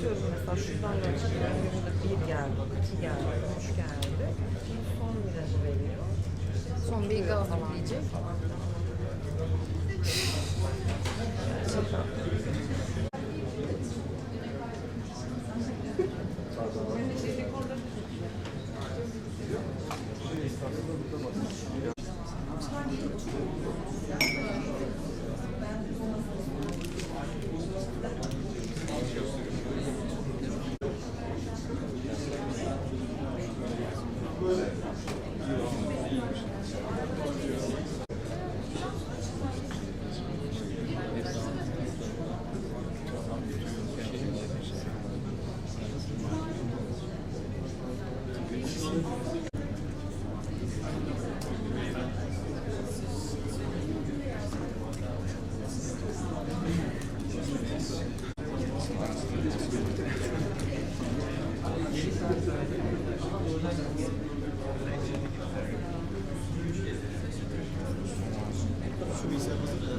atıyorum mesela şuradan. Burada bir geldi, iki geldi, üç geldi. Son virajı veriyor. Son bir gaz diyecek. for me.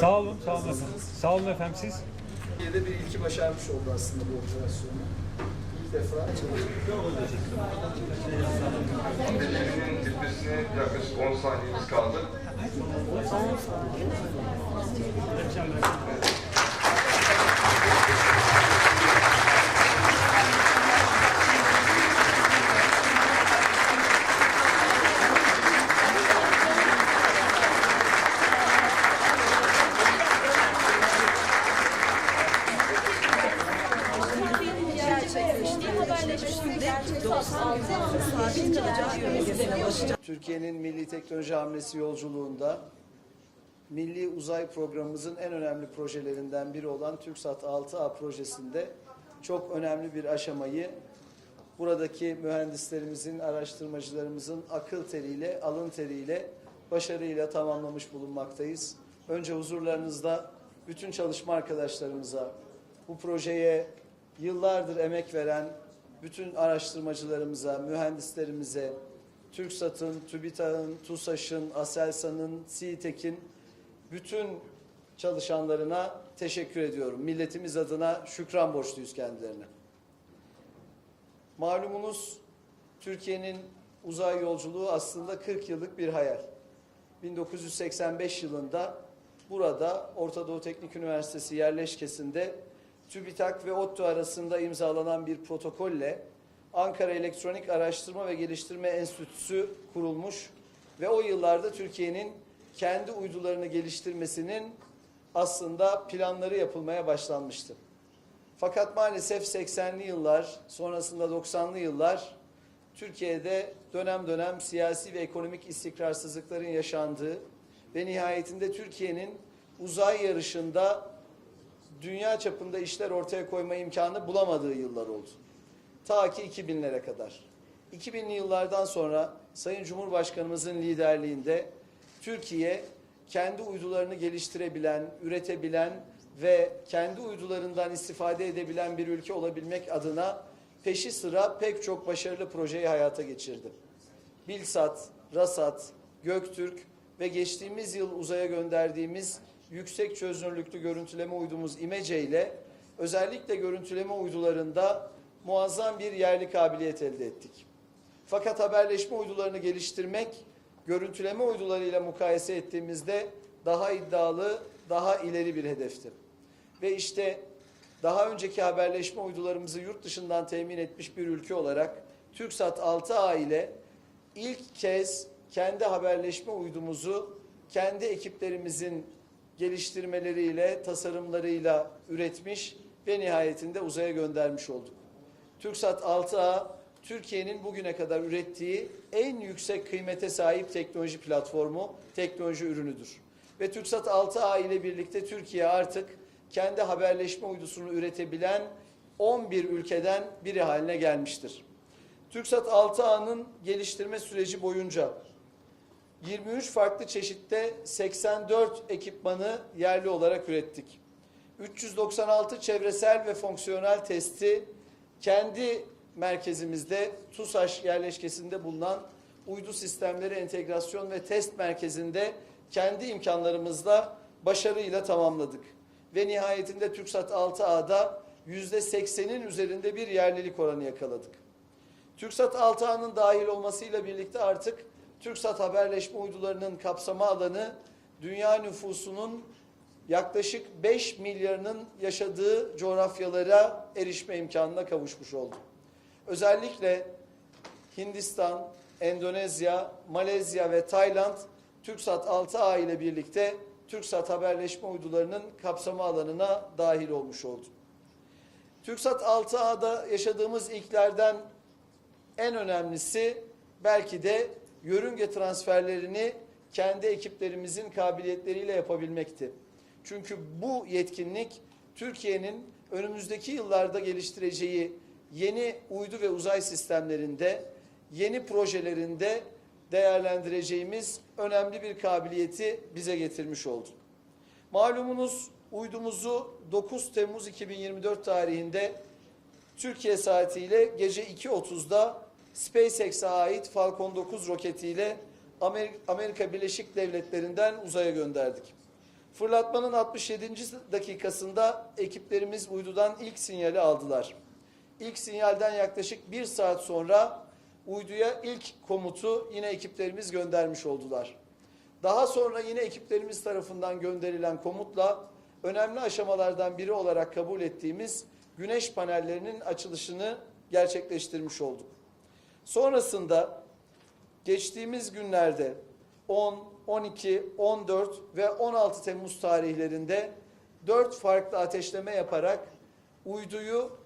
Sağ olun, sağ olun efendim. Sağ olun efendim siz. Türkiye'de bir ilki başarmış oldu aslında bu operasyonu. İlk defa Pandeminin bitmesine yaklaşık 10 saniyemiz kaldı. Gerçekleştiği haberleşmesinde 90 gün sabit kalacağı yörüngesine ulaşacak. Türkiye'nin milli teknoloji hamlesi yolculuğunda Milli Uzay Programımızın en önemli projelerinden biri olan TürkSat 6A projesinde çok önemli bir aşamayı buradaki mühendislerimizin, araştırmacılarımızın akıl teriyle, alın teriyle, başarıyla tamamlamış bulunmaktayız. Önce huzurlarınızda bütün çalışma arkadaşlarımıza, bu projeye yıllardır emek veren bütün araştırmacılarımıza, mühendislerimize, TürkSat'ın, TÜBİTAK'ın, TUSAŞ'ın, ASELSAN'ın, SİTEK'in bütün çalışanlarına teşekkür ediyorum. Milletimiz adına şükran borçluyuz kendilerine. Malumunuz Türkiye'nin uzay yolculuğu aslında 40 yıllık bir hayal. 1985 yılında burada Orta Doğu Teknik Üniversitesi yerleşkesinde TÜBİTAK ve ODTÜ arasında imzalanan bir protokolle Ankara Elektronik Araştırma ve Geliştirme Enstitüsü kurulmuş ve o yıllarda Türkiye'nin kendi uydularını geliştirmesinin aslında planları yapılmaya başlanmıştı. Fakat maalesef 80'li yıllar, sonrasında 90'lı yıllar Türkiye'de dönem dönem siyasi ve ekonomik istikrarsızlıkların yaşandığı ve nihayetinde Türkiye'nin uzay yarışında dünya çapında işler ortaya koyma imkanı bulamadığı yıllar oldu. Ta ki 2000'lere kadar. 2000'li yıllardan sonra Sayın Cumhurbaşkanımızın liderliğinde Türkiye kendi uydularını geliştirebilen, üretebilen ve kendi uydularından istifade edebilen bir ülke olabilmek adına peşi sıra pek çok başarılı projeyi hayata geçirdi. Bilsat, Rasat, Göktürk ve geçtiğimiz yıl uzaya gönderdiğimiz yüksek çözünürlüklü görüntüleme uydumuz İmece ile özellikle görüntüleme uydularında muazzam bir yerli kabiliyet elde ettik. Fakat haberleşme uydularını geliştirmek görüntüleme uydularıyla mukayese ettiğimizde daha iddialı, daha ileri bir hedefti. Ve işte daha önceki haberleşme uydularımızı yurt dışından temin etmiş bir ülke olarak TürkSat 6A ile ilk kez kendi haberleşme uydumuzu kendi ekiplerimizin geliştirmeleriyle, tasarımlarıyla üretmiş ve nihayetinde uzaya göndermiş olduk. TürkSat 6A Türkiye'nin bugüne kadar ürettiği en yüksek kıymete sahip teknoloji platformu, teknoloji ürünüdür. Ve TürkSat 6A ile birlikte Türkiye artık kendi haberleşme uydusunu üretebilen 11 ülkeden biri haline gelmiştir. TürkSat 6A'nın geliştirme süreci boyunca 23 farklı çeşitte 84 ekipmanı yerli olarak ürettik. 396 çevresel ve fonksiyonel testi kendi merkezimizde TUSAŞ yerleşkesinde bulunan uydu sistemleri entegrasyon ve test merkezinde kendi imkanlarımızla başarıyla tamamladık. Ve nihayetinde TürkSat 6A'da %80'in üzerinde bir yerlilik oranı yakaladık. TürkSat 6A'nın dahil olmasıyla birlikte artık TürkSat haberleşme uydularının kapsama alanı dünya nüfusunun yaklaşık 5 milyarının yaşadığı coğrafyalara erişme imkanına kavuşmuş oldu. Özellikle Hindistan, Endonezya, Malezya ve Tayland TürkSat 6A ile birlikte TürkSat haberleşme uydularının kapsama alanına dahil olmuş oldu. TürkSat 6A'da yaşadığımız ilklerden en önemlisi belki de yörünge transferlerini kendi ekiplerimizin kabiliyetleriyle yapabilmekti. Çünkü bu yetkinlik Türkiye'nin önümüzdeki yıllarda geliştireceği yeni uydu ve uzay sistemlerinde, yeni projelerinde değerlendireceğimiz önemli bir kabiliyeti bize getirmiş oldu. Malumunuz uydumuzu 9 Temmuz 2024 tarihinde Türkiye saatiyle gece 2.30'da SpaceX'e ait Falcon 9 roketiyle Amerika, Birleşik Devletleri'nden uzaya gönderdik. Fırlatmanın 67. dakikasında ekiplerimiz uydudan ilk sinyali aldılar. İlk sinyalden yaklaşık bir saat sonra uyduya ilk komutu yine ekiplerimiz göndermiş oldular. Daha sonra yine ekiplerimiz tarafından gönderilen komutla önemli aşamalardan biri olarak kabul ettiğimiz güneş panellerinin açılışını gerçekleştirmiş olduk. Sonrasında geçtiğimiz günlerde 10, 12, 14 ve 16 Temmuz tarihlerinde dört farklı ateşleme yaparak uyduyu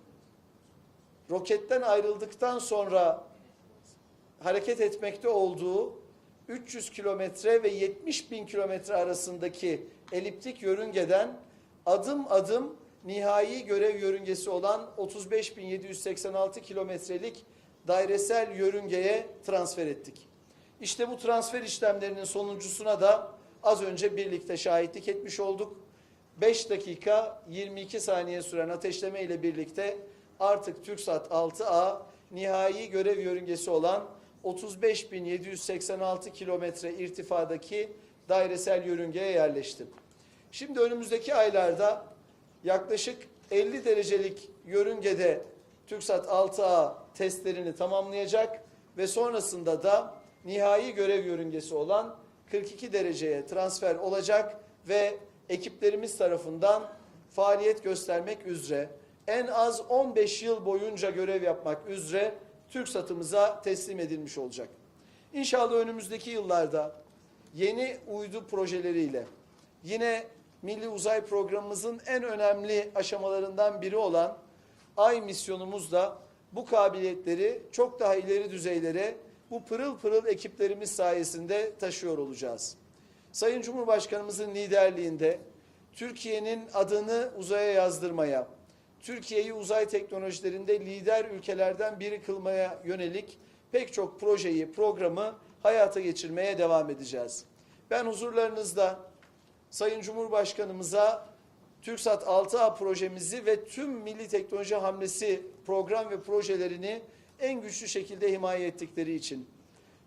roketten ayrıldıktan sonra hareket etmekte olduğu 300 kilometre ve 70 bin kilometre arasındaki eliptik yörüngeden adım adım nihai görev yörüngesi olan 35.786 kilometrelik dairesel yörüngeye transfer ettik. İşte bu transfer işlemlerinin sonuncusuna da az önce birlikte şahitlik etmiş olduk. 5 dakika 22 saniye süren ateşleme ile birlikte artık TürkSat 6A nihai görev yörüngesi olan 35.786 kilometre irtifadaki dairesel yörüngeye yerleşti. Şimdi önümüzdeki aylarda yaklaşık 50 derecelik yörüngede TürkSat 6A testlerini tamamlayacak ve sonrasında da nihai görev yörüngesi olan 42 dereceye transfer olacak ve ekiplerimiz tarafından faaliyet göstermek üzere en az 15 yıl boyunca görev yapmak üzere TürkSat'ımıza teslim edilmiş olacak. İnşallah önümüzdeki yıllarda yeni uydu projeleriyle yine Milli Uzay Programımızın en önemli aşamalarından biri olan Ay misyonumuzda bu kabiliyetleri çok daha ileri düzeylere bu pırıl pırıl ekiplerimiz sayesinde taşıyor olacağız. Sayın Cumhurbaşkanımızın liderliğinde Türkiye'nin adını uzaya yazdırmaya, Türkiye'yi uzay teknolojilerinde lider ülkelerden biri kılmaya yönelik pek çok projeyi, programı hayata geçirmeye devam edeceğiz. Ben huzurlarınızda Sayın Cumhurbaşkanımıza TürkSat 6A projemizi ve tüm Milli Teknoloji Hamlesi program ve projelerini en güçlü şekilde himaye ettikleri için,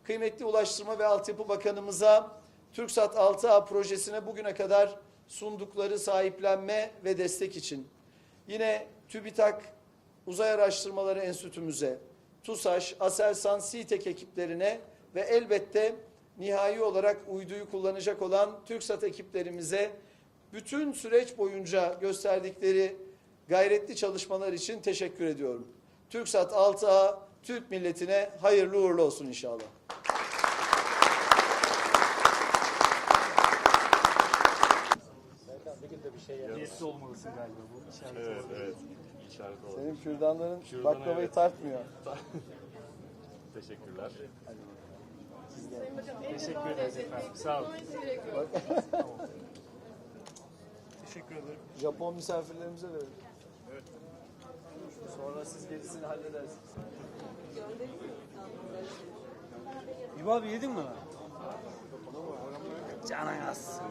kıymetli Ulaştırma ve Altyapı Bakanımıza TürkSat 6A projesine bugüne kadar sundukları sahiplenme ve destek için, yine TÜBİTAK Uzay Araştırmaları Enstitümüze, TUSAŞ, ASELSAN, SİTEK ekiplerine ve elbette nihai olarak uyduyu kullanacak olan TürkSat ekiplerimize bütün süreç boyunca gösterdikleri gayretli çalışmalar için teşekkür ediyorum. TürkSat 6A Türk milletine hayırlı uğurlu olsun inşallah. Hediyesi olmalısın galiba bu. İşaret Evet, evet. İşaret olarak. Senin kürdanların baklavayı evet. tartmıyor. Teşekkürler. Teşekkür ederiz efendim. Sağ olun. Teşekkür ederim. Japon misafirlerimize verelim. Sonra siz gerisini halledersiniz. İbo abi yedin mi lan? Canan az.